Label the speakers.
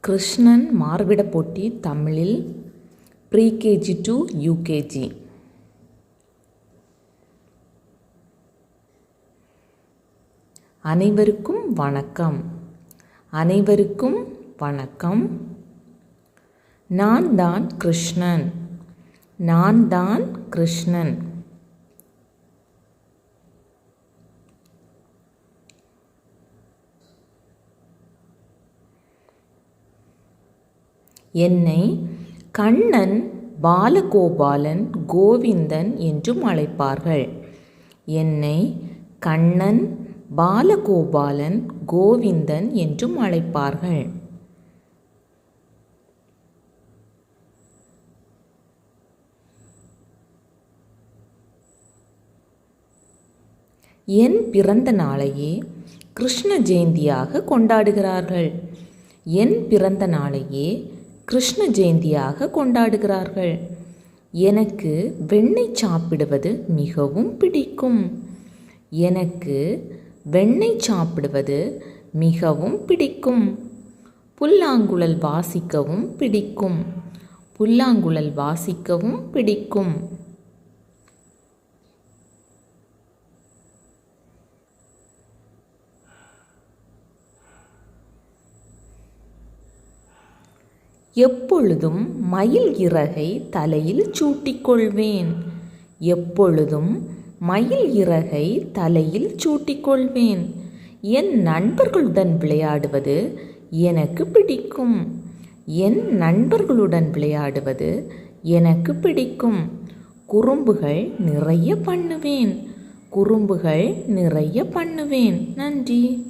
Speaker 1: கிருஷ்ணன் மார்பிட போட்டி தமிழில் pre-KG to UKG. அனைவருக்கும் வணக்கம். அனைவருக்கும் வணக்கம். நான் தான் கிருஷ்ணன். நான் தான் கிருஷ்ணன். என்னை கண்ணன் பாலகோபாலன் கோவிந்தன் என்றும் அழைப்பார்கள். என்னை கண்ணன் பாலகோபாலன் கோவிந்தன் என்றும் அழைப்பார்கள். என் பிறந்த நாளையே கிருஷ்ண ஜெயந்தியாக கொண்டாடுகிறார்கள். என் பிறந்த நாளையே கிருஷ்ண ஜெயந்தியாக கொண்டாடுகிறார்கள். எனக்கு வெண்ணெய் சாப்பிடுவது மிகவும் பிடிக்கும். எனக்கு வெண்ணெய் சாப்பிடுவது மிகவும் பிடிக்கும். புல்லாங்குழல் வாசிக்கவும் பிடிக்கும். புல்லாங்குழல் வாசிக்கவும் பிடிக்கும். எப்பொழுதும் மயில் இறகை தலையில் சூட்டிக்கொள்வேன். எப்பொழுதும் மயில் இறகை தலையில் சூட்டிக்கொள்வேன். என் நண்பர்களுடன் விளையாடுவது எனக்கு பிடிக்கும். என் நண்பர்களுடன் விளையாடுவது எனக்கு பிடிக்கும். குறும்புகள் நிறைய பண்ணுவேன். குறும்புகள் நிறைய பண்ணுவேன். நன்றி.